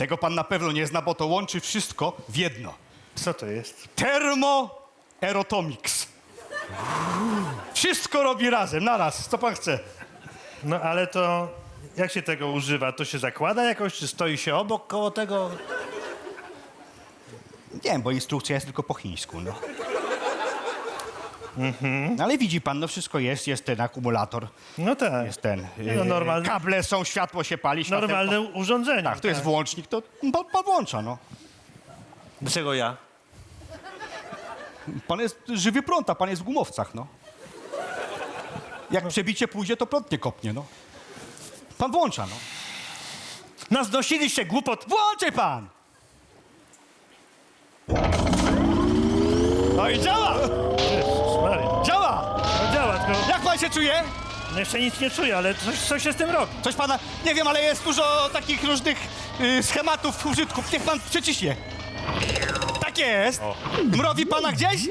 Tego pan na pewno nie zna, bo to łączy wszystko w jedno. Co to jest? Termoerotomix. Wszystko robi razem, naraz. Co pan chce? No ale to jak się tego używa? To się zakłada jakoś, czy stoi się obok koło tego? Nie wiem, bo instrukcja jest tylko po chińsku, no. No ale widzi pan, no wszystko jest, jest ten akumulator, No tak. jest ten, No, yy, normalne- kable są, światło się pali, światełko. Normalne urządzenie. Tak, tu jest włącznik, to pan, pan włącza, no. Dlaczego ja? Pan jest żywy prąd, a pan jest w gumowcach, no. Jak przebicie pójdzie, to prąd nie kopnie, no. Pan włącza, no. Naznosiliście głupot. Włączaj pan! No i działa! Jezus Maria. Działa! No działa, tylko Jak pan się czuje? no jeszcze nic nie czuję, ale coś, coś się z tym robi. Coś pana, nie wiem, ale jest dużo takich różnych y, schematów użytków. Niech pan przeciśnie. Tak jest. Mrowi pana gdzieś?